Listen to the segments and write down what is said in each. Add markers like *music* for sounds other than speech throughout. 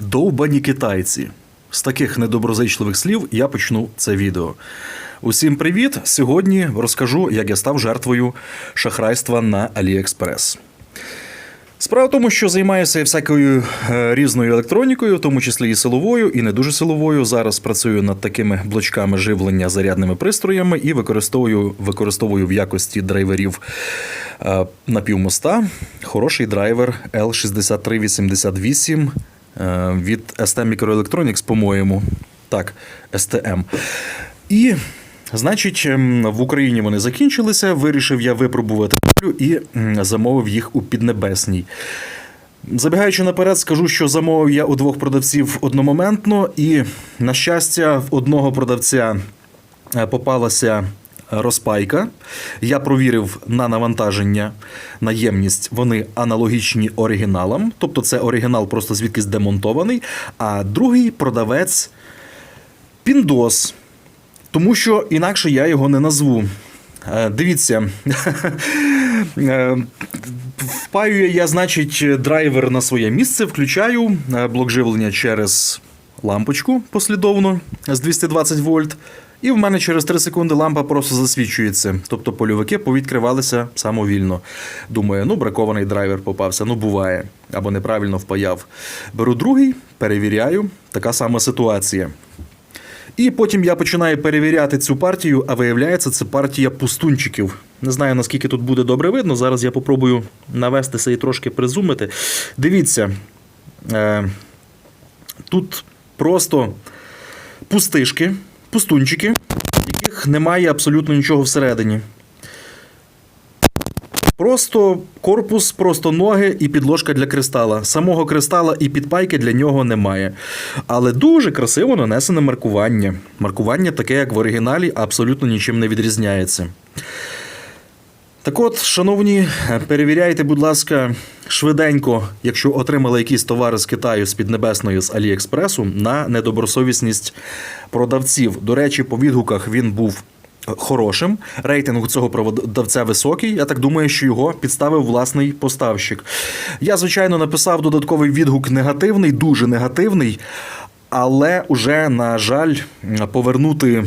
Довбані китайці. З таких недоброзичливих слів я почну це відео. Усім привіт! Сьогодні розкажу, як я став жертвою шахрайства на AliExpress. Справа в тому, що займаюся всякою е, різною електронікою, в тому числі і силовою, і не дуже силовою. Зараз працюю над такими блочками живлення зарядними пристроями і використовую, використовую в якості драйверів е, напівмоста хороший драйвер L6388 е, від ST Microelectronics, по-моєму. Так, STM. І, значить, ем, в Україні вони закінчилися. Вирішив я випробувати і замовив їх у Піднебесній. Забігаючи наперед, скажу, що замовив я у двох продавців одномоментно, і, на щастя, в одного продавця е, попалася розпайка. Я провірив на навантаження, на ємність. Вони аналогічні оригіналам, тобто це оригінал просто звідкись демонтований. А другий продавець Піндос. Тому що інакше я його не назву. Е, Дивіться, *laughs* Е, впаюю я, значить, драйвер на своє місце, включаю е, блок живлення через лампочку послідовно з 220 вольт. І в мене через 3 секунди лампа просто засвічується. Тобто польовики повідкривалися самовільно. Думаю, ну бракований драйвер попався, ну буває. Або неправильно впаяв. Беру другий, перевіряю, така сама ситуація. І потім я починаю перевіряти цю партію, а виявляється, це партія пустунчиків. Не знаю, наскільки тут буде добре видно. Зараз я попробую навестися і трошки призумити. Дивіться, е, тут просто пустишки, пустунчики, яких немає абсолютно нічого всередині. Просто корпус, просто ноги і підложка для кристала. Самого кристала і підпайки для нього немає. Але дуже красиво нанесене маркування. Маркування таке, як в оригіналі, абсолютно нічим не відрізняється. Так от, шановні, перевіряйте, будь ласка, швиденько, якщо отримали якісь товари з Китаю з Піднебесної з Аліекспресу, на недобросовісність продавців. До речі, по відгуках він був хорошим. Рейтинг цього продавця високий. Я так думаю, що його підставив власний поставщик. Я, звичайно, написав додатковий відгук негативний, дуже негативний, але уже, на жаль, повернути.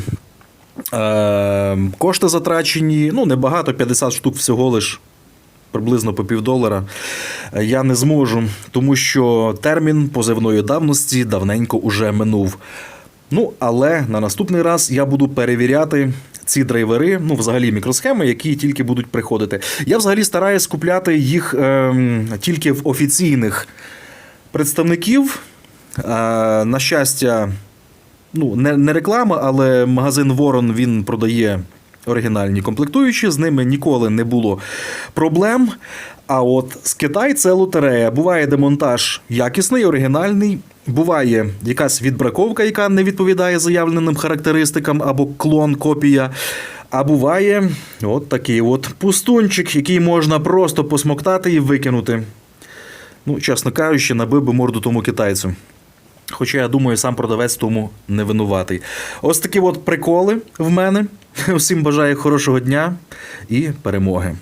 Е, кошти затрачені, ну небагато, 50 штук всього лиш, приблизно по півдолара. е, Я не зможу, тому що термін позивної давності давненько уже минув. Ну, але на наступний раз я буду перевіряти ці драйвери, ну, взагалі мікросхеми, які тільки будуть приходити. Я взагалі стараюсь купляти їх ем, тільки в офіційних представників. Е, на щастя, ну, не, не реклама, але магазин Ворон він продає оригінальні комплектуючі. З ними ніколи не було проблем. А от з Китай це лотерея. Буває демонтаж якісний, оригінальний. Буває якась відбраковка, яка не відповідає заявленим характеристикам або клон, копія. А буває от такий от пустунчик, який можна просто посмоктати і викинути. Ну, чесно кажучи, набив би морду тому китайцю. Хоча я думаю, сам продавець тому не винуватий. Ось такі от приколи в мене. *laughs* Усім бажаю хорошого дня і перемоги.